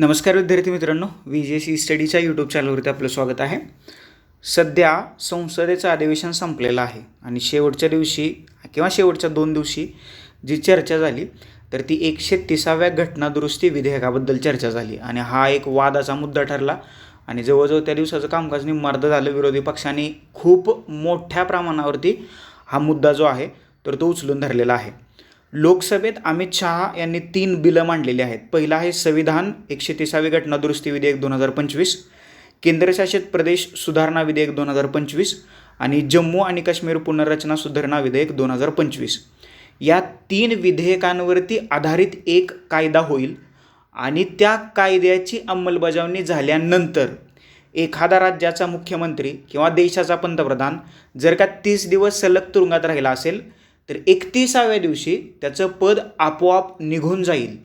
नमस्कार विद्यार्थी मित्रांनो व्ही जे सी स्टडीच्या यूट्यूब चॅनलवरती आपलं स्वागत आहे. सध्या संसदेचं अधिवेशन संपलेलं आहे आणि शेवटच्या दिवशी किंवा शेवटच्या दोन दिवशी जी चर्चा झाली तर ती एकशे तिसाव्या घटनादुरुस्ती विधेयकाबद्दल चर्चा झाली आणि हा एक वादाचा मुद्दा ठरला आणि जवळजवळ त्या दिवसाचं कामकाज निम्मार्ध झालं. विरोधी पक्षांनी खूप मोठ्या प्रमाणावरती हा मुद्दा जो आहे तर तो उचलून धरलेला आहे. लोकसभेत अमित शहा यांनी तीन बिलं मांडलेली आहेत. पहिलं आहे संविधान एकशे तिसावी घटना दुरुस्ती विधेयक दोन हजार पंचवीस केंद्रशासित प्रदेश सुधारणा विधेयक दोन हजार पंचवीस आणि जम्मू आणि काश्मीर पुनर्रचना सुधारणा विधेयक दोन हजार पंचवीस. या तीन विधेयकांवरती आधारित एक कायदा होईल आणि त्या कायद्याची अंमलबजावणी झाल्यानंतर एखादा राज्याचा मुख्यमंत्री किंवा देशाचा पंतप्रधान जर का तीस दिवस सलग तुरुंगात राहिला असेल तर एकतीसाव्या दिवशी त्याचं पद आपोआप निघून जाईल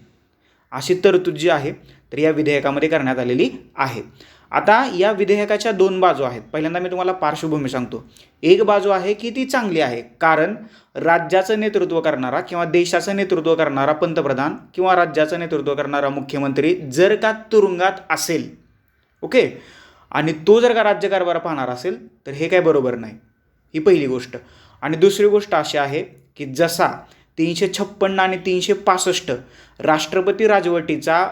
अशी तरतूद जी आहे तर या विधेयकामध्ये करण्यात आलेली आहे. आता या विधेयकाच्या दोन बाजू आहेत. पहिल्यांदा मी तुम्हाला पार्श्वभूमी सांगतो. एक बाजू आहे की ती चांगली आहे कारण राज्याचं नेतृत्व करणारा किंवा देशाचं नेतृत्व करणारा पंतप्रधान किंवा राज्याचं नेतृत्व करणारा मुख्यमंत्री जर का तुरुंगात असेल ओके? आणि तो जर का राज्यकारभार पाहणार असेल तर हे काय बरोबर नाही. ही पहिली गोष्ट. आणि दुसरी गोष्ट अशी आहे की जसा तीनशे छप्पन्न आणि तीनशे पासष्ट राष्ट्रपती राजवटीचा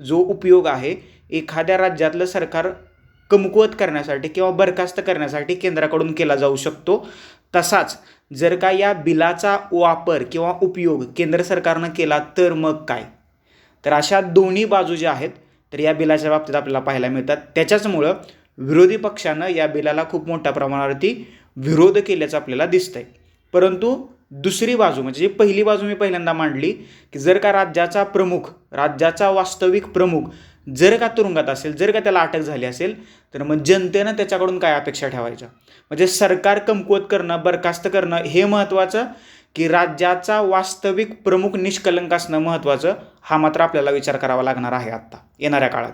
जो उपयोग आहे एखाद्या राज्यातलं सरकार कमकुवत करण्यासाठी किंवा बरखास्त करण्यासाठी केंद्राकडून केला जाऊ शकतो. तसाच जर का या बिलाचा वापर किंवा उपयोग केंद्र सरकारनं केला तर मग काय? तर अशा दोन्ही बाजू ज्या आहेत तर या बिलाच्या बाबतीत आपल्याला पाहायला मिळतात. त्याच्याचमुळं विरोधी पक्षानं या बिलाला खूप मोठ्या प्रमाणावरती विरोध केल्याचं आपल्याला दिसतंय. परंतु दुसरी बाजू म्हणजे जी पहिली बाजू मी पहिल्यांदा मांडली की जर का राज्याचा प्रमुख राज्याचा वास्तविक प्रमुख जर का तुरुंगात असेल जर का त्याला अटक झाली असेल तर मग जनतेनं त्याच्याकडून काय अपेक्षा ठेवायच्या? म्हणजे सरकार कमकुवत करणं बरखास्त करणं हे महत्त्वाचं की राज्याचा वास्तविक प्रमुख निष्कलंक असणं महत्त्वाचं हा मात्र आपल्याला विचार करावा लागणार आहे आत्ता येणाऱ्या काळात.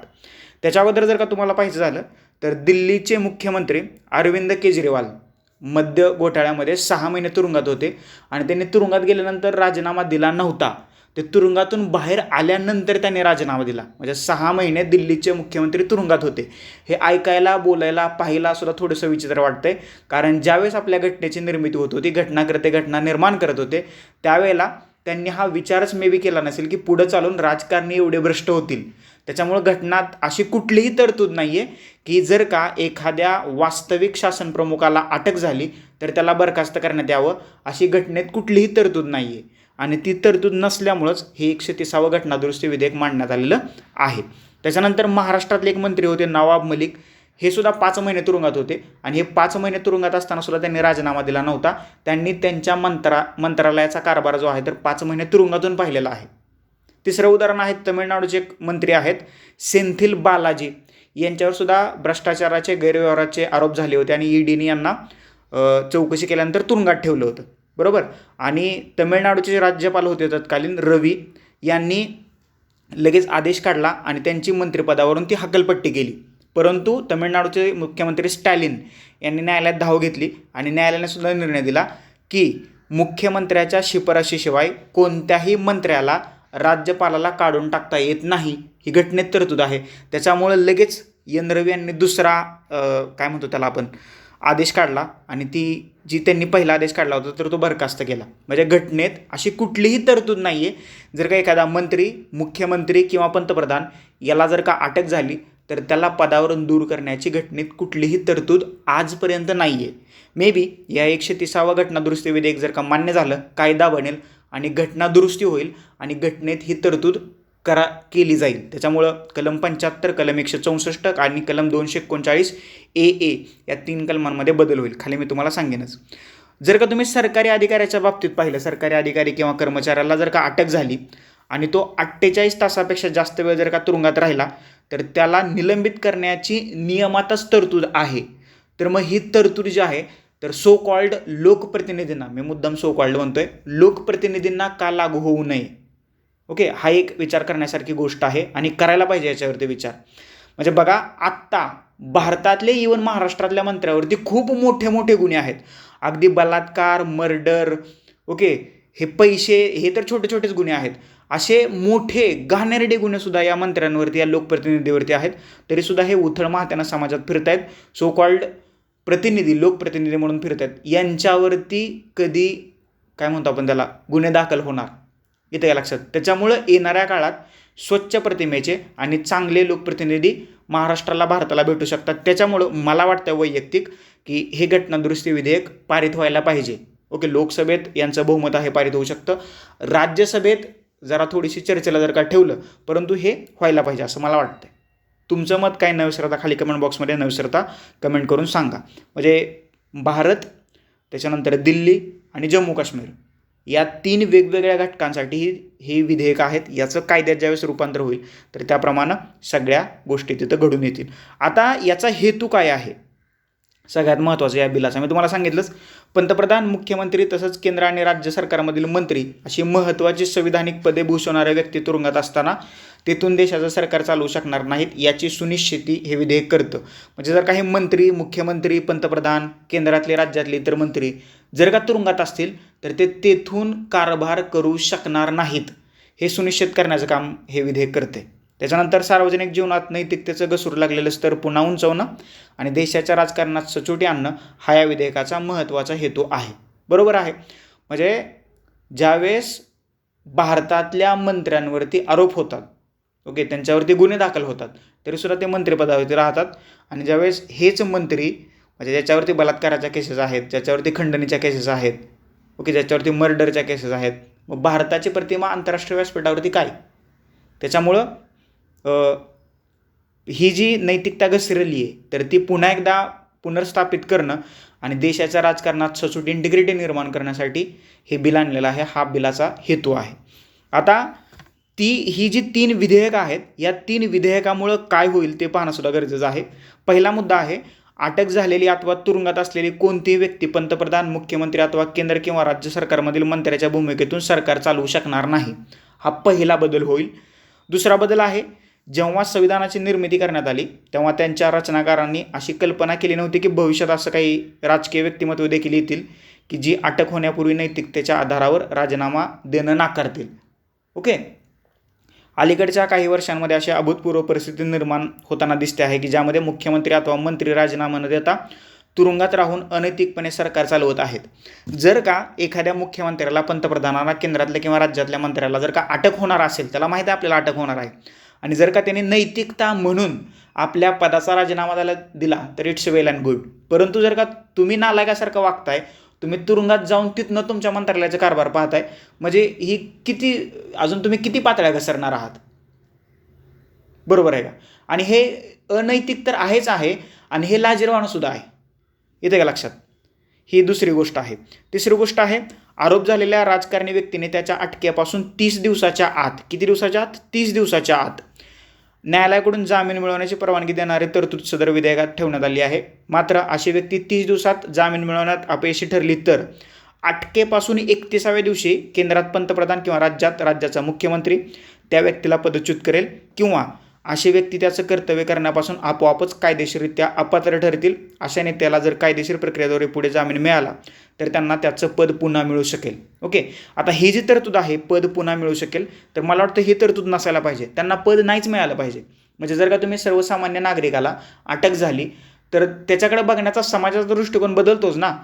त्याच्या अगोदर जर का तुम्हाला पाहिजे झालं तर दिल्लीचे मुख्यमंत्री अरविंद केजरीवाल मद्य घोटाळ्यामध्ये सहा महिने तुरुंगात होते आणि त्यांनी तुरुंगात गेल्यानंतर राजीनामा दिला नव्हता. ते तुरुंगातून बाहेर आल्यानंतर त्यांनी राजीनामा दिला. म्हणजे सहा महिने दिल्लीचे मुख्यमंत्री तुरुंगात होते. हे ऐकायला बोलायला पाहायला सुद्धा थोडंसं विचित्र वाटतंय. कारण ज्यावेळेस आपल्या घटनेची निर्मिती होत होती घटनाकर्ते घटना निर्माण करत होते त्यावेळेला त्यांनी हा विचारच मे बी केला नसेल की पुढं चालून राजकारणी एवढे भ्रष्ट होतील. त्याच्यामुळं घटनात अशी कुठलीही तरतूद नाही आहे की जर का एखाद्या वास्तविक शासन प्रमुखाला अटक झाली तर त्याला बरखास्त करण्यात यावं अशी घटनेत कुठलीही तरतूद नाही आहे आणि ती तरतूद नसल्यामुळंच हे एकशे तिसावं घटनादुरुस्ती विधेयक मांडण्यात आलेलं आहे. त्याच्यानंतर महाराष्ट्रातले एक मंत्री होते नवाब मलिक. हे सुद्धा पाच महिने तुरुंगात होते आणि हे पाच महिने तुरुंगात असताना सुद्धा त्यांनी राजीनामा दिला नव्हता. त्यांनी त्यांच्या मंत्रा मंत्रालयाचा कारभार जो आहे तर पाच महिने तुरुंगातून पाहिलेला आहे. तिसरं उदाहरण आहे तमिळनाडूचे एक मंत्री आहेत सेंथिल बालाजी. यांच्यावर सुद्धा भ्रष्टाचाराचे गैरव्यवहाराचे आरोप झाले होते आणि ईडीने यांना चौकशी केल्यानंतर तुरुंगात ठेवलं होतं. बरोबर? आणि तमिळनाडूचे जे राज्यपाल होते तत्कालीन रवी यांनी लगेच आदेश काढला आणि त्यांची मंत्रिपदावरून ती हकलपट्टी केली. परंतु तमिळनाडूचे मुख्यमंत्री स्टॅलिन यांनी न्यायालयात धाव घेतली आणि न्यायालयाने सुद्धा निर्णय दिला की मुख्यमंत्र्याच्या शिफारशीशिवाय कोणत्याही मंत्र्याला राज्यपालाला काढून टाकता येत नाही. ही घटनेत तरतूद आहे. त्याच्यामुळं लगेच एन रवी यांनी दुसरा काय म्हणतो त्याला आपण आदेश काढला आणि ती जी त्यांनी पहिला आदेश काढला होता तर तो बरखास्त केला. म्हणजे घटनेत अशी कुठलीही तरतूद नाही आहे जर का एखादा मंत्री मुख्यमंत्री किंवा पंतप्रधान याला जर का अटक झाली तर त्याला पदावरून दूर करण्याची घटनेत कुठलीही तरतूद आजपर्यंत नाही आहे मे बी या एकशे तिसावा घटना दुरुस्ती विधेयक जर का मान्य झालं कायदा बनेल आणि घटना दुरुस्ती होईल आणि घटनेत ही तरतूद करा केली जाईल. त्याच्यामुळं कलम पंच्याहत्तर कलम एकशे चौसष्ट आणि कलम दोनशे एकोणचाळीस ए ए या तीन कलमांमध्ये बदल होईल. खाली मी तुम्हाला सांगेनच. जर का तुम्ही सरकारी अधिकाऱ्याच्या बाबतीत पाहिलं सरकारी अधिकारी किंवा कर्मचाऱ्याला जर का अटक झाली आणि तो अठ्ठेचाळीस तासापेक्षा जास्त वेळ जर का तुरुंगात राहिला तर त्याला निलंबित करण्याची नियमातच तरतूद आहे. तर मग ही तरतूद जी आहे तर सो कॉल्ड लोकप्रतिनिधींना मी मुद्दाम सो कॉल्ड म्हणतोय लोकप्रतिनिधींना का लागू होऊ नये? ओके हा एक विचार करण्यासारखी गोष्ट आहे आणि करायला पाहिजे याच्यावरती विचार. म्हणजे बघा आत्ता भारतातले इवन महाराष्ट्रातल्या मंत्र्यावरती खूप मोठे मोठे गुन्हे आहेत. अगदी बलात्कार मर्डर ओके हे पैसे हे तर छोटे छोटेच गुन्हे आहेत. असे मोठे घाणेरडे गुन्हेसुद्धा या मंत्र्यांवरती या लोकप्रतिनिधीवरती आहेत. तरीसुद्धा हे उथळ माहत्यानं समाजात फिरत आहेत सो कॉल्ड प्रतिनिधी लोकप्रतिनिधी म्हणून फिरत आहेत यांच्यावरती कधी काय म्हणतो आपण त्याला गुन्हे दाखल होणार? इथं या लक्षात. त्याच्यामुळं येणाऱ्या काळात स्वच्छ प्रतिमेचे आणि चांगले लोकप्रतिनिधी महाराष्ट्राला भारताला भेटू शकतात. त्याच्यामुळं मला वाटतं वैयक्तिक की हे घटनादुरुस्ती विधेयक पारित व्हायला पाहिजे. ओके लोकसभेत यांचं बहुमत आहे पारित होऊ शकतं. राज्यसभेत जरा थोडीशी चर्चेला जर का ठेवलं परंतु हे व्हायला पाहिजे असं मला वाटतं तुमचं मत काय? न विसरता खाली कमेंट बॉक्समध्ये न विसरता कमेंट करून सांगा. म्हणजे भारत त्याच्यानंतर दिल्ली आणि जम्मू काश्मीर या तीन वेगवेगळ्या घटकांसाठी ही ही विधेयक आहेत. याचं कायद्यात ज्यावेळेस रूपांतर होईल तर त्याप्रमाणे सगळ्या गोष्टी तिथं घडून येतील. आता याचा हेतू काय आहे? सगळ्यात महत्त्वाचं या बिलाचा. मी तुम्हाला सांगितलंच पंतप्रधान मुख्यमंत्री तसंच केंद्र आणि राज्य सरकारमधील मंत्री अशी महत्त्वाची संविधानिक पदे भूषवणाऱ्या व्यक्ती तुरुंगात असताना तेथून देशाचं सरकार चालवू शकणार नाहीत याची सुनिश्चिती हे विधेयक करतं. म्हणजे जर काही मंत्री मुख्यमंत्री पंतप्रधान केंद्रातले राज्यातले इतर मंत्री जर का तुरुंगात असतील तर ते तेथून कारभार करू शकणार नाहीत. हे सुनिश्चित करण्याचं काम हे विधेयक करते त्याच्यानंतर सार्वजनिक जीवनात नैतिकतेचं घसूर लागलेलं स्तर पुन्हा उंचवणं आणि देशाच्या राजकारणात सचोटी आणणं हा या विधेयकाचा महत्त्वाचा हेतू आहे. बरोबर आहे. म्हणजे ज्यावेळेस भारतातल्या मंत्र्यांवरती आरोप होतात ओके त्यांच्यावरती गुन्हे दाखल होतात. तरीसुद्धा ते मंत्रिपदावरती राहतात. आणि ज्यावेळेस हेच मंत्री म्हणजे ज्याच्यावरती बलात्काराच्या केसेस आहेत ज्याच्यावरती खंडणीच्या केसेस आहेत ओके ज्याच्यावरती मर्डरच्या केसेस आहेत मग भारताची प्रतिमा आंतरराष्ट्रीय व्यासपीठावरती काय? त्याच्यामुळं ही जी नैतिकता घसरली आहे तर ती पुन्हा एकदा पुनर्स्थापित करणं आणि देशाच्या राजकारणात सचोट इंटिग्रिटी निर्माण करण्यासाठी हे बिल आणलेलं आहे. हा बिलाचा हेतू आहे. आता ती ही जी तीन विधेयकं आहेत या तीन विधेयकामुळं काय होईल ते पाहणंसुद्धा गरजेचं आहे. पहिला मुद्दा आहे अटक झालेली अथवा तुरुंगात असलेली कोणतीही व्यक्ती पंतप्रधान मुख्यमंत्री अथवा केंद्र किंवा राज्य सरकारमधील मंत्र्याच्या भूमिकेतून सरकार चालवू शकणार नाही. हा पहिला बदल होईल. दुसरा बदल आहे जेव्हा संविधानाची निर्मिती करण्यात आली तेव्हा त्यांच्या रचनाकारांनी अशी कल्पना केली नव्हती की भविष्यात असं काही राजकीय व्यक्तिमत्व देखील येतील की जी अटक होण्यापूर्वी नैतिकतेच्या आधारावर राजीनामा देणं नाकारतील. ओके? अलीकडच्या काही वर्षांमध्ये अशी अभूतपूर्व परिस्थिती निर्माण होताना दिसते आहे की ज्यामध्ये मुख्यमंत्री अथवा मंत्री राजीनामा न देता तुरुंगात राहून अनैतिकपणे सरकार चालवत आहेत. जर का एखाद्या मुख्यमंत्र्याला पंतप्रधानाला केंद्रातल्या किंवा राज्यातल्या मंत्र्याला जर का अटक होणार असेल त्याला माहिती आहे आपल्याला अटक होणार आहे. आणि जर का त्याने नैतिकता म्हणून आपल्या पदाचा राजीनामा दिला तर इट्स वेल अँड गुड परंतु जर का तुम्ही नालायकासारखं वागताय तुम्ही तुरुंगात जाऊन तिथनं तुमच्या मंत्रालयाचा कारभार पाहताय. म्हणजे ही किती अजून तुम्ही किती पातळ्या घसरणार आहात? बरोबर आहे का? आणि हे अनैतिक तर आहेच आहे आणि हे लाजीरवाणंसुद्धा आहे. येते का लक्षात? ही दुसरी गोष्ट आहे. तिसरी गोष्ट आहे आरोप झालेल्या राजकारणी व्यक्तीने त्याच्या अटकेपासून तीस दिवसाच्या आत किती दिवसाच्या आत? तीस दिवसाच्या आत. न्यायालयाकडून जामीन मिळवण्याची परवानगी देणारी तरतूद सदर विधेयकात ठेवण्यात आली आहे. मात्र अशी व्यक्ती तीस दिवसात जामीन मिळवण्यात अपयशी ठरली तर? अटकेपासून एकतीसाव्या दिवशी केंद्रात पंतप्रधान किंवा राज्यात राज्याचा मुख्यमंत्री त्या व्यक्तीला पदच्युत करेल किंवा अशी व्यक्ती त्याचं कर्तव्य करण्यापासून आपोआपच कायदेशीररित्या अपात्र ठरतील अशा नेत्याला जर कायदेशीर प्रक्रियेद्वारे पुढे जामीन मिळाला तर त्यांना त्याचं पद पुन्हा मिळू शकेल. ओके? आता ही जी तरतूद आहे पद पुन्हा मिळू शकेल तर मला वाटतं ही तरतूद नसायला पाहिजे. त्यांना पद नाहीच मिळालं पाहिजे. म्हणजे जर का तुम्ही सर्वसामान्य नागरिकाला अटक झाली तर त्याच्याकडे बघण्याचा समाजाचा दृष्टिकोन बदलतोच ना.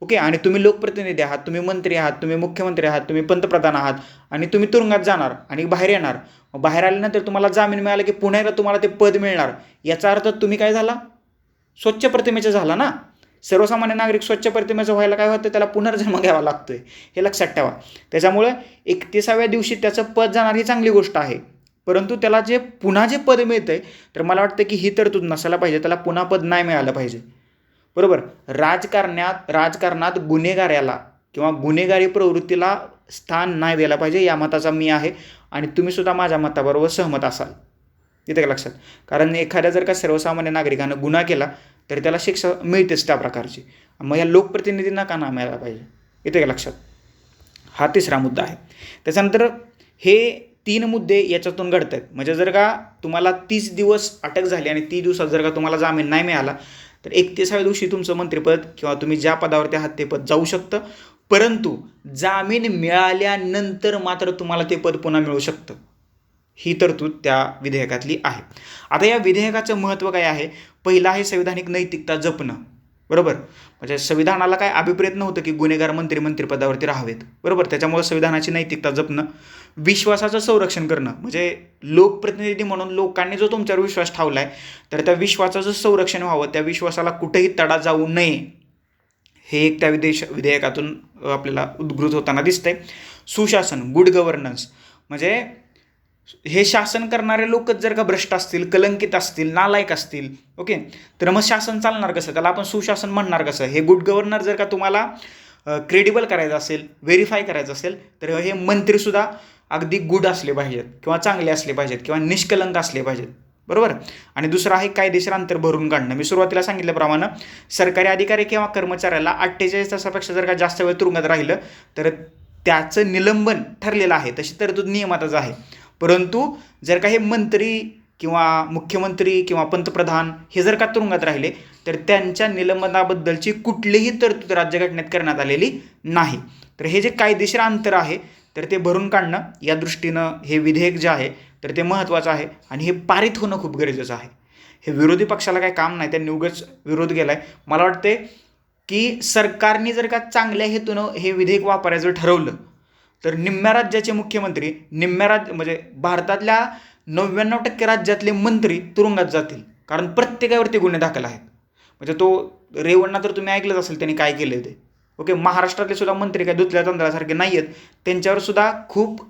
ओके? आणि तुम्ही लोकप्रतिनिधी आहात तुम्ही मंत्री आहात तुम्ही मुख्यमंत्री आहात तुम्ही पंतप्रधान आहात आणि तुम्ही तुरुंगात जाणार आणि बाहेर येणार. बाहेर आल्यानंतर तुम्हाला जामीन मिळाला की पुण्याला तुम्हाला ते पद मिळणार. याचा अर्थ तुम्ही काय झाला? स्वच्छ प्रतिमेचं झाला ना? सर्वसामान्य नागरिक स्वच्छ प्रतिमेचं व्हायला काय होतं? त्याला पुनर्जन्म घ्यावा लागतोय. हे लक्षात ठेवा. त्याच्यामुळं एकतीसाव्या दिवशी त्याचं पद जाणार ही चांगली गोष्ट आहे. परंतु त्याला जे पुन्हा जे पद मिळतंय तर मला वाटतं की ही तरतूद नसायला पाहिजे. त्याला पुन्हा पद नाही मिळालं पाहिजे. बरोबर. राजकारणात राजकारणात गुन्हेगाऱ्याला किंवा गुन्हेगारी प्रवृत्तीला स्थान नाही द्यायला पाहिजे या मताचा मी आहे आणि तुम्हीसुद्धा माझ्या मताबरोबर सहमत असाल. येते का लक्षात? कारण एखाद्या जर का सर्वसामान्य नागरिकानं गुन्हा केला तर त्याला शिक्षा मिळतेच त्या प्रकारची. मग या लोकप्रतिनिधींना का ना मिळायला पाहिजे. येते का लक्षात? हा तिसरा मुद्दा आहे. त्याच्यानंतर हे तीन मुद्दे याच्यातून घडत आहेत म्हणजे जर का तुम्हाला तीस दिवस अटक झाली आणि तीस दिवसात जर का तुम्हाला जामीन नाही मिळाला तर एकतीसाव्या दिवशी तुमचं मंत्रिपद किंवा तुम्ही ज्या पदावरती आहात ते पद जाऊ शकतं. परंतु जामीन मिळाल्यानंतर मात्र तुम्हाला ते पद पुन्हा मिळू शकतं. ही तरतूद त्या विधेयकातली आहे. आता या विधेयकाचं महत्त्व काय आहे? पहिलं आहे संविधानिक नैतिकता जपणं. बरोबर? म्हणजे संविधानाला काय अभिप्रेत नव्हतं की गुन्हेगार मंत्री मंत्रिपदावरती राहावेत. बरोबर? त्याच्यामुळे संविधानाची नैतिकता जपणं विश्वासाचं संरक्षण करणं म्हणजे लोकप्रतिनिधी म्हणून लोकांनी जो तुमच्यावर विश्वास ठेवला आहे तर त्या विश्वासाचं संरक्षण व्हावं त्या विश्वासाला कुठेही तडा जाऊ नये हे एक त्या विदेश विधेयकातून आपल्याला उद्गृत होताना दिसतंय. सुशासन गुड गव्हर्नन्स म्हणजे हे शासन करणारे लोकच जर का भ्रष्ट असतील कलंकित असतील नालायक असतील ओके तर मग शासन चालणार कसं? त्याला आपण सुशासन म्हणणार कसं? हे गुड गव्हर्नर जर का तुम्हाला क्रेडिबल करायचं असेल व्हेरीफाय करायचं असेल तर हे मंत्रीसुद्धा अगदी गुड असले पाहिजेत किंवा चांगले असले पाहिजेत किंवा निष्कलंक असले पाहिजेत. बरोबर? आणि दुसरं आहे कायदेशीर अंतर भरून काढणं. मी सुरुवातीला सांगितल्याप्रमाणे सरकारी अधिकारी किंवा कर्मचाऱ्याला अठ्ठेचाळीस तासापेक्षा जर का जास्त वेळ तुरुंगात राहिलं तर त्याचं निलंबन ठरलेलं आहे. तशी तरतूद नियमातच आहे. परंतु जर का हे मंत्री किंवा मुख्यमंत्री किंवा पंतप्रधान हे जर का तुरुंगात राहिले तर त्यांच्या निलंबनाबद्दलची कुठलीही तरतूद राज्यघटनेत करण्यात आलेली नाही. तर हे जे कायदेशीर अंतर आहे तर ते भरून काढणं या दृष्टीनं हे विधेयक जे आहे तर ते महत्त्वाचं आहे आणि हे पारित होणं खूप गरजेचं आहे. हे विरोधी पक्षाला काही काम नाही त्यांनी उगाच विरोध केला आहे मला वाटते की सरकारने जर का चांगल्या हेतूनं हे विधेयक वापरायचं ठरवलं तर निम्म्या राज्याचे मुख्यमंत्री निम्म्या राज्य म्हणजे भारतातल्या नव्याण्णव टक्के राज्यातले मंत्री तुरुंगात जातील. कारण प्रत्येकावरती गुन्हे दाखल आहेत. म्हणजे तो रेवण्णा तर तुम्ही ऐकलंच असेल त्यांनी काय केले ते ओके महाराष्ट्रातले सुद्धा मंत्री काय दुधल्या तांदळासारखे नाही आहेत त्यांच्यावर सुद्धा खूप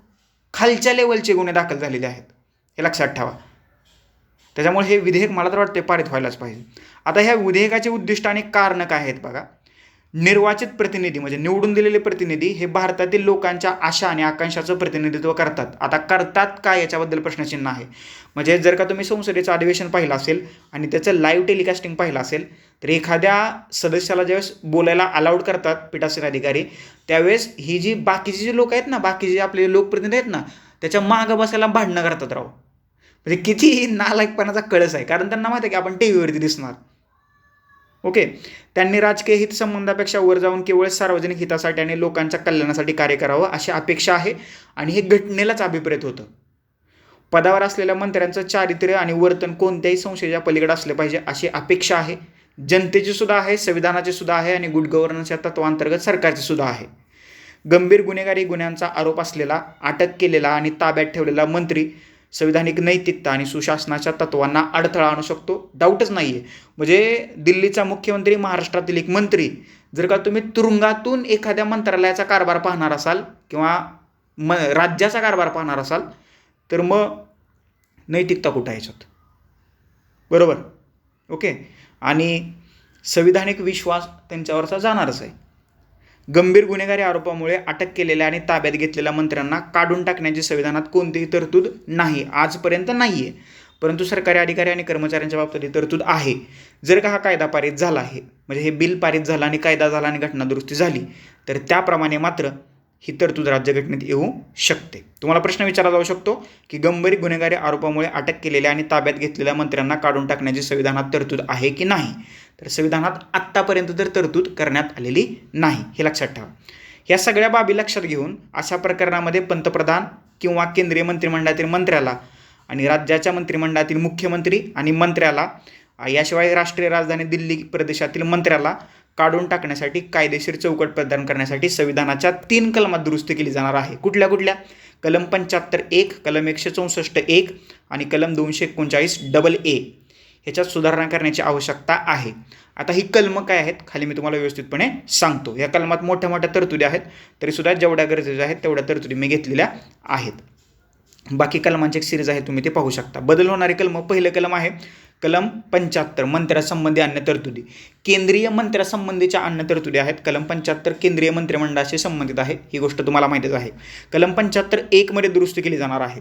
खालच्या लेवलचे गुन्हे दाखल झालेले आहेत. हे लक्षात ठेवा. त्याच्यामुळे हे विधेयक मला तर वाटते पारित व्हायलाच पाहिजे. आता ह्या विधेयकाचे उद्दिष्ट आणि कारणं काय आहेत बघा. निर्वाचित प्रतिनिधी म्हणजे निवडून दिलेले प्रतिनिधी हे भारतातील लोकांच्या आशा आणि आकांक्षाचं प्रतिनिधित्व करतात. आता करतात काय याच्याबद्दल प्रश्नचिन्ह आहे. म्हणजे जर का तुम्ही संसदेचं अधिवेशन पाहिलं असेल आणि त्याचं लाईव्ह टेलिकास्टिंग पाहिलं असेल तर एखाद्या सदस्याला ज्यावेळेस बोलायला अलाउड करतात पीठासीन अधिकारी त्यावेळेस ही जी बाकीची जी लोक आहेत ना बाकीचे आपले लोकप्रतिनिधी आहेत ना त्याच्या मागं बसायला भांडणं करतात राव. म्हणजे किती नालायकपणाचा कळस आहे. कारण त्यांना माहिती आहे की आपण टी व्हीवरती दिसणार. ओके. त्यांनी राजकीय हितसंबंधापेक्षा वर जाऊन केवळ सार्वजनिक हितासाठी आणि लोकांच्या कल्याणासाठी कार्य करावं अशी अपेक्षा आहे आणि हे घटनेलाच अभिप्रेत होतं. पदावर असलेल्या मंत्र्यांचं चारित्र्य आणि वर्तन कोणत्याही संशयाच्या पलीकडे असलं पाहिजे अशी अपेक्षा आहे. जनतेची सुद्धा आहे संविधानाची सुद्धा आहे आणि गुड गव्हर्नन्स या तत्वांतर्गत सरकारची सुद्धा आहे. गंभीर गुन्हेगारी गुन्ह्यांचा आरोप असलेला अटक केलेला आणि ताब्यात ठेवलेला मंत्री संविधानिक नैतिकता आणि सुशासनाच्या तत्वांना अडथळा आणू शकतो. डाऊटच नाही आहे म्हणजे दिल्लीचा मुख्यमंत्री महाराष्ट्रातील एक मंत्री जर का तुम्ही तुरुंगातून एखाद्या मंत्रालयाचा कारभार पाहणार असाल किंवा म राज्याचा कारभार पाहणार असाल तर मग नैतिकता कुठं याच्यात? बरोबर? ओके? आणि संविधानिक विश्वास त्यांच्यावरचा जाणारच आहे. गंभीर गुन्हेगारी आरोपामुळे अटक केलेल्या आणि ताब्यात घेतलेल्या मंत्र्यांना काढून टाकण्याची संविधानात कोणतीही तरतूद नाही आजपर्यंत नाही आहे परंतु सरकारी अधिकारी आणि कर्मचाऱ्यांच्या बाबतीत ही तरतूद आहे. जर का हा कायदा पारित झाला आहे म्हणजे हे बिल पारित झालं आणि कायदा झाला आणि घटना दुरुस्ती झाली तर त्याप्रमाणे मात्र ही तरतूद राज्यघटनेत येऊ शकते. तुम्हाला प्रश्न विचारला जाऊ शकतो की गंभीर गुन्हेगारी आरोपामुळे अटक केलेल्या आणि ताब्यात घेतलेल्या मंत्र्यांना काढून टाकण्याची संविधानात तरतूद आहे की नाही? तर संविधानात आत्तापर्यंत तर तरतूद करण्यात आलेली नाही हे लक्षात ठेवा. या सगळ्या बाबी लक्षात घेऊन अशा प्रकरणामध्ये पंतप्रधान किंवा केंद्रीय मंत्रिमंडळातील मंत्र्याला आणि राज्याच्या मंत्रिमंडळातील मुख्यमंत्री आणि मंत्र्याला याशिवाय राष्ट्रीय राजधानी दिल्ली प्रदेशातील मंत्र्याला काढून टाकण्यासाठी कायदेशीर चौकट प्रदान करण्यासाठी संविधानाच्या तीन कलमात दुरुस्ती केली जाणार आहे. कुठल्या कुठल्या? कलम पंच्याहत्तर एक कलम एकशे चौसष्ट एक आणि कलम दोनशे एकोणचाळीस डबल ए ह्याच्यात सुधारणा करण्याची आवश्यकता आहे. आता ही कलमं काय आहेत? खाली मी तुम्हाला व्यवस्थितपणे सांगतो. या कलमात मोठ्या मोठ्या तरतुदी आहेत. तरीसुद्धा जेवढ्या गरजेच्या आहेत तेवढ्या तरतुदी मी घेतलेल्या आहेत. बाकी कलमांची एक सिरीज आहे तुम्ही ते पाहू शकता. बदल होणारे कलम पहिलं कलम आहे. कलम पंच्याहत्तर मंत्र्यासंबंधी अन्य तरतुदी केंद्रीय मंत्र्यासंबंधीच्या अन्य तरतुदी आहेत. कलम पंच्याहत्तर केंद्रीय मंत्रिमंडळाशी संबंधित आहे. ही गोष्ट तुम्हाला माहितीच आहे. कलम पंच्याहत्तर एकमध्ये दुरुस्त केली जाणार आहे.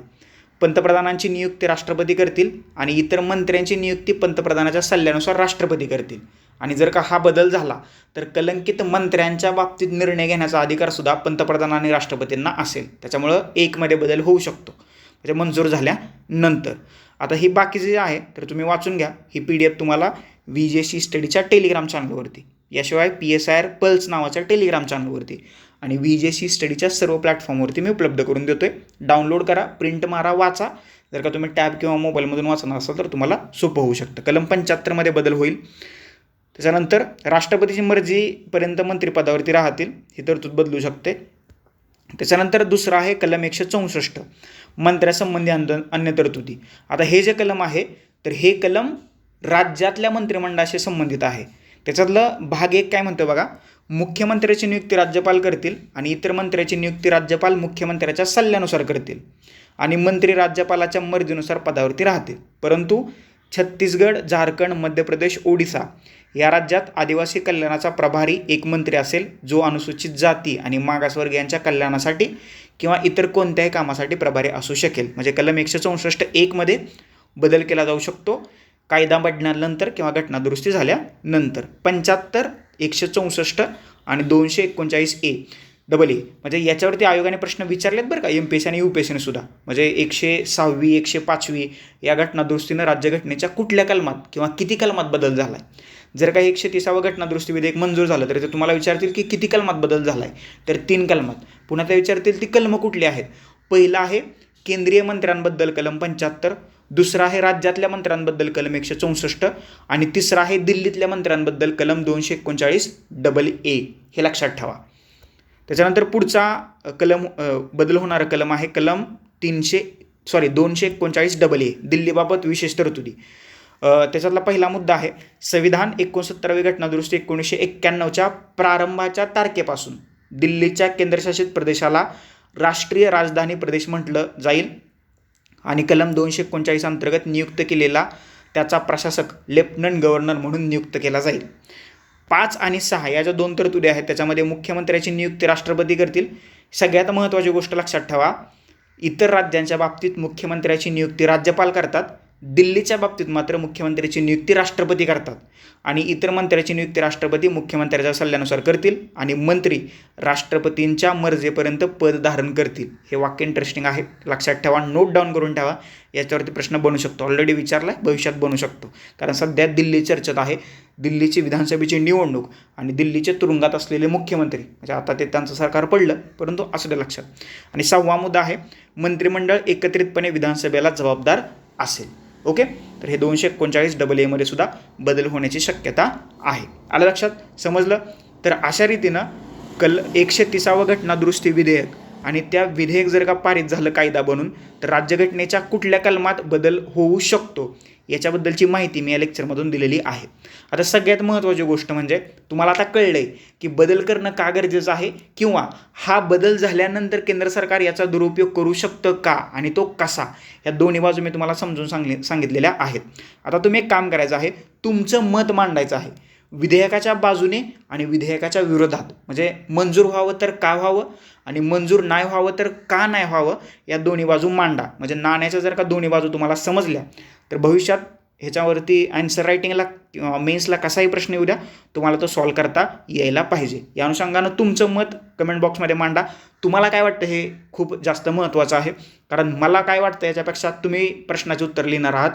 पंतप्रधानांची नियुक्ती राष्ट्रपती करतील आणि इतर मंत्र्यांची नियुक्ती पंतप्रधानाच्या सल्ल्यानुसार राष्ट्रपती करतील. आणि जर का हा बदल झाला तर कलंकित मंत्र्यांच्या बाबतीत निर्णय घेण्याचा अधिकार सुद्धा पंतप्रधान आणि राष्ट्रपतींना असेल. त्याच्यामुळं एकमध्ये बदल होऊ शकतो. म्हणजे मंजूर झाल्यानंतर. आता हे बाकीचे जे आहे तर तुम्ही वाचून घ्या. ही पी डी एफ तुम्हाला व्ही जे सी स्टडीच्या टेलिग्राम चॅनलवरती याशिवाय P S I R pulse नावाच्या टेलिग्राम चॅनलवरती आणि व्ही जे सी स्टडीच्या सर्व प्लॅटफॉर्मवरती मी उपलब्ध करून देतो आहे डाउनलोड करा प्रिंट मारा वाचा. जर का तुम्ही टॅब किंवा मोबाईलमधून वाचणार असाल तर तुम्हाला सोपं होऊ शकतं. कलम पंच्याहत्तरमध्ये बदल होईल. त्याच्यानंतर राष्ट्रपतीची मर्जीपर्यंत मंत्रिपदावरती राहतील. ही तरतूद बदलू शकते. त्याच्यानंतर दुसरं आहे कलम एकशे चौसष्ट. मंत्र्यासंबंधी अंद अन्य तरतुदी. आता हे जे कलम आहे तर हे कलम राज्यातल्या मंत्रिमंडळाशी संबंधित आहे. त्याच्यातलं भाग एक काय म्हणतो बघा? मुख्यमंत्र्याची नियुक्ती राज्यपाल करतील आणि इतर मंत्र्याची नियुक्ती राज्यपाल मुख्यमंत्र्याच्या सल्ल्यानुसार करतील आणि मंत्री राज्यपालाच्या मर्जीनुसार पदावरती राहतील. परंतु छत्तीसगड झारखंड मध्य प्रदेश ओडिसा या राज्यात आदिवासी कल्याणाचा प्रभारी एक मंत्री असेल जो अनुसूचित जाती आणि मागासवर्गीयांच्या कल्याणासाठी किंवा इतर कोणत्याही कामासाठी प्रभारी असू शकेल. म्हणजे कलम एकशे चौसष्ट एकमध्ये बदल केला जाऊ शकतो. कायदा बडण्यानंतर किंवा घटनादुरुस्ती झाल्यानंतर. पंच्याहत्तर एकशे चौसष्ट आणि दोनशे एकोणचाळीस ए. डबल ए म्हणजे याच्यावरती आयोगाने प्रश्न विचारलेत बरं का एम पी एस आणि यू पी एस सुद्धा. म्हणजे एकशे सहावी एकशे पाचवी या घटनादुरुस्तीनं राज्यघटनेच्या कुठल्या कलमात किंवा किती कलमात बदल झाला आहे जर काही एकशे तिसावं घटनादृष्टी विधेयक मंजूर झालं तर ते तुम्हाला विचारतील की किती कलमात बदल झाला आहे तर तीन कलमात. पुन्हा ते विचारतील ती कलमं कुठली आहेत? पहिलं आहे केंद्रीय मंत्र्यांबद्दल कलम पंच्याहत्तर दुसरं आहे राज्यातल्या मंत्र्यांबद्दल कलम एकशे चौसष्ट आणि तिसरं आहे दिल्लीतल्या मंत्र्यांबद्दल कलम दोनशे एकोणचाळीस डबल ए. हे लक्षात ठेवा. त्याच्यानंतर पुढचा कलम बदल होणारा कलम आहे कलम तीनशे सॉरी दोनशे एकोणचाळीस डबल ए. दिल्लीबाबत विशेष तरतुदी. त्याच्यातला पहिला मुद्दा आहे संविधान एकोणसत्तरावी घटनादुरुस्ती एकोणीसशे एक्क्याण्णवच्या प्रारंभाच्या तारखेपासून दिल्लीच्या केंद्रशासित प्रदेशाला राष्ट्रीय राजधानी प्रदेश म्हटलं जाईल. आणि कलम दोनशे एकोणचाळीस अंतर्गत नियुक्त केलेला त्याचा प्रशासक लेफ्टनंट गव्हर्नर म्हणून नियुक्त केला जाईल. पाच आणि सहा या ज्या दोन तरतुदी आहेत त्याच्यामध्ये मुख्यमंत्र्याची नियुक्ती राष्ट्रपती करतील. सगळ्यात महत्त्वाची गोष्ट लक्षात ठेवा इतर राज्यांच्या बाबतीत मुख्यमंत्र्याची नियुक्ती राज्यपाल करतात. दिल्लीच्या बाबतीत मात्र मुख्यमंत्र्याची नियुक्ती राष्ट्रपती करतात आणि इतर मंत्र्याची नियुक्ती राष्ट्रपती मुख्यमंत्र्याच्या सल्ल्यानुसार करतील आणि मंत्री राष्ट्रपतींच्या मर्जीपर्यंत पद धारण करतील. हे वाक्य इंटरेस्टिंग आहे. लक्षात ठेवा नोट डाऊन करून ठेवा. याच्यावरती प्रश्न बनू शकतो. ऑलरेडी विचारला आहे भविष्यात बनू शकतो. कारण सध्या दिल्ली चर्चेत आहे. दिल्लीची विधानसभेची निवडणूक आणि दिल्लीचे तुरुंगात असलेले मुख्यमंत्री म्हणजे आता ते त्यांचं सरकार पडलं परंतु असं लक्षात. आणि सहावा मुद्दा आहे मंत्रिमंडळ एकत्रितपणे विधानसभेला जबाबदार असेल. ओके? तर हे दोनशे एकोणचाळीस डबल एमध्ये सुद्धा बदल होण्याची शक्यता आहे. आलं लक्षात? समजलं? तर अशा रीतीनं कल एकशे तिसावं घटना दुरुस्ती विधेयक आणि त्या विधेयक जर का पारित झालं कायदा बनून तर राज्यघटनेच्या कुठल्या कलमात बदल होऊ शकतो याच्याबद्दलची माहिती मी या लेक्चरमधून दिलेली आहे. आता सगळ्यात महत्त्वाची गोष्ट म्हणजे तुम्हाला आता कळलं आहे की बदल करणं का गरजेचं आहे किंवा हा बदल झाल्यानंतर केंद्र सरकार याचा दुरुपयोग करू शकतं का आणि तो कसा या दोन्ही बाजू मी तुम्हाला समजून सांगले सांगितलेल्या आहेत. आता तुम्ही एक काम करायचं आहे तुमचं मत मांडायचं आहे. विधेयकाच्या बाजूने आणि विधेयकाच्या विरोधात. म्हणजे मंजूर व्हावं तर का व्हावं आणि मंजूर नाही व्हावं तर का नाही व्हावं या दोन्ही बाजू मांडा. म्हणजे नाण्याच्या जर का दोन्ही बाजू तुम्हाला समजल्या तर भविष्यात ह्याच्यावरती आन्सर रायटिंगला किंवा मेन्सला कसाही प्रश्न येऊ द्या तुम्हाला तो सॉल्व करता यायला पाहिजे. या अनुषंगानं तुमचं मत कमेंट बॉक्समध्ये मांडा. तुम्हाला काय वाटतं हे खूप जास्त महत्त्वाचं आहे? कारण मला काय वाटतं याच्यापेक्षा तुम्ही प्रश्नाचे उत्तर लिहिणार आहात.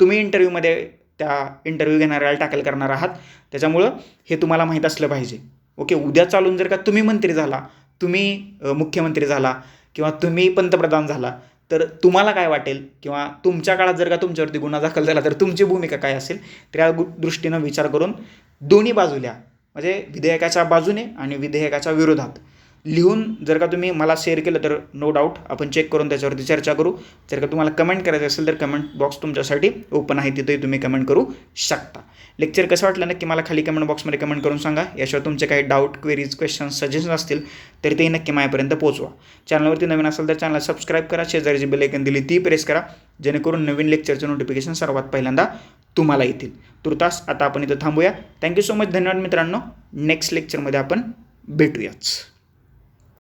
तुम्ही इंटरव्ह्यूमध्ये त्या इंटरव्ह्यू घेणाऱ्याला टॅकल करणार आहात. त्याच्यामुळं हे तुम्हाला माहीत असलं पाहिजे. ओके उद्या चालून जर का तुम्ही मंत्री झाला तुम्ही मुख्यमंत्री झाला किंवा तुम्ही पंतप्रधान झाला तर तुम्हाला काय वाटेल? किंवा तुमच्या काळात जर का तुमच्यावरती गुन्हा दाखल झाला तर तुमची भूमिका काय असेल? तर या दृष्टीनं विचार करून दोन्ही बाजूल्या म्हणजे विधेयकाच्या बाजूने आणि विधेयकाच्या विरोधात. लिहून जर का तुम्ही मला शेअर केलं तर नो डाऊट आपण चेक करून त्याच्यावरती चर्चा करू. जर का तुम्हाला कमेंट करायचं असेल तर कमेंट बॉक्स तुमच्यासाठी ओपन आहे. तिथेही तुम्ही कमेंट करू शकता. लेक्चर कसं वाटलं नक्की मला खाली कमेंट बॉक्समध्ये कमेंट करून सांगा. याशिवाय तुमचे काही डाऊट क्वेरीज क्वेश्चन्स सजेशन असतील तर तेही नक्की माझ्यापर्यंत पोहोचवा. चॅनलवरती नवीन असेल तर चॅनल सबस्क्राईब करा. शेजारी जी बेलायकन दिली ती प्रेस करा. जेणेकरून नवीन लेक्चरचे नोटिफिकेशन सर्वात पहिल्यांदा तुम्हाला येतील. तुर्तास आता आपण इथं थांबूया. थँक्यू सो मच धन्यवाद मित्रांनो. नेक्स्ट लेक्चरमध्ये आपण भेटूयाच.